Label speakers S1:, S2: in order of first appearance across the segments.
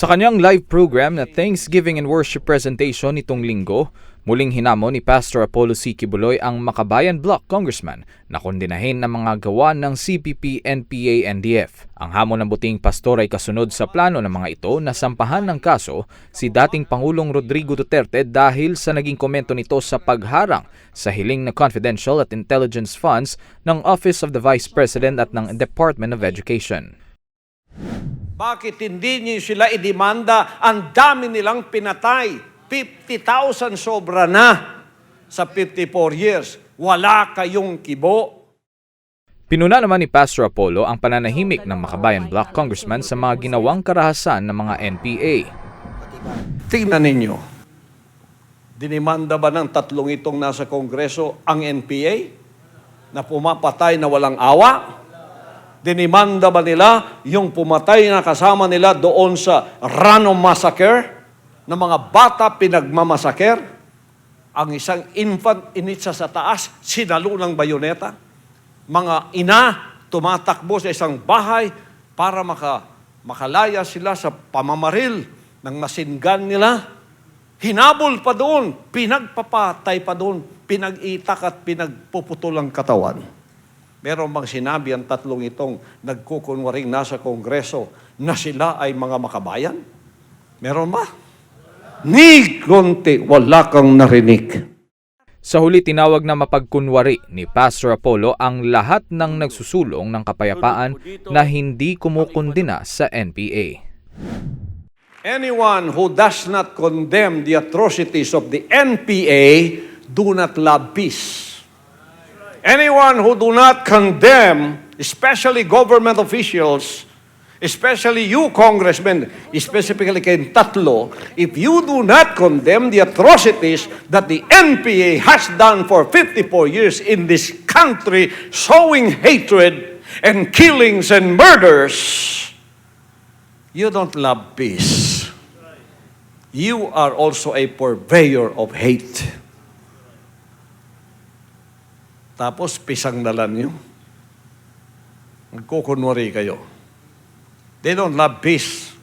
S1: Sa kanyang live program na Thanksgiving and Worship presentation nitong linggo, muling hinamon ni Pastor Apollo C. Kibuloy ang Makabayan Block Congressman na kondinahin ng mga gawa ng CPP, NPA, NDF. Ang hamon ng buting pastor ay kasunod sa plano ng mga ito na sampahan ng kaso si dating Pangulong Rodrigo Duterte dahil sa naging komento nito sa pagharang sa hiling na confidential at intelligence funds ng Office of the Vice President at ng Department of Education.
S2: Bakit hindi niyo sila idemanda? Ang dami nilang pinatay. 50,000 sobra na sa 54 years. Wala kayong kibo.
S1: Pinuna naman ni Pastor Apollo ang pananahimik ng Makabayan Block Congressman sa mga ginawang karahasan ng mga NPA.
S2: Tingnan ninyo. Dinimanda ba ng tatlong itong nasa Kongreso ang NPA na pumapatay na walang awa? Dinimanda ba nila yung pumatay na kasama nila doon sa Rano Massacre na mga bata pinagmamasaker? Ang isang infant initsa sa taas, sinalo ng bayoneta. Mga ina tumatakbo sa isang bahay para maka, makalaya sila sa pamamaril ng masingan nila. Hinabol pa doon, pinagpapatay pa doon, pinag-itak at pinagpuputol ang katawan. Meron bang sinabi ang tatlong itong nagkukunwaring nasa kongreso na sila ay mga makabayan? Meron ba? Ni konti, wala kang narinig.
S1: Sa huli tinawag na mapagkunwari ni Pastor Apollo ang lahat ng nagsusulong ng kapayapaan na hindi kumukundina sa NPA.
S2: Anyone who does not condemn the atrocities of the NPA do not love peace. Anyone who do not condemn, especially government officials, especially you congressmen, specifically kayong tatlo, if you do not condemn the atrocities that the NPA has done for 54 years in this country, sowing hatred and killings and murders, you don't love peace. You are also a purveyor of hate. Tapos pisang dalan nyo. Magkukunwari kayo. They don't love peace.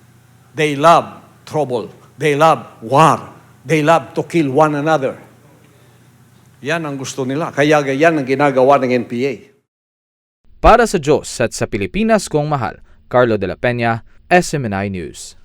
S2: They love trouble. They love war. They love to kill one another. Yan ang gusto nila. Kaya yan ang ginagawa ng NPA.
S1: Para sa Diyos at sa Pilipinas kong mahal, Carlo de la Peña, SMNI News.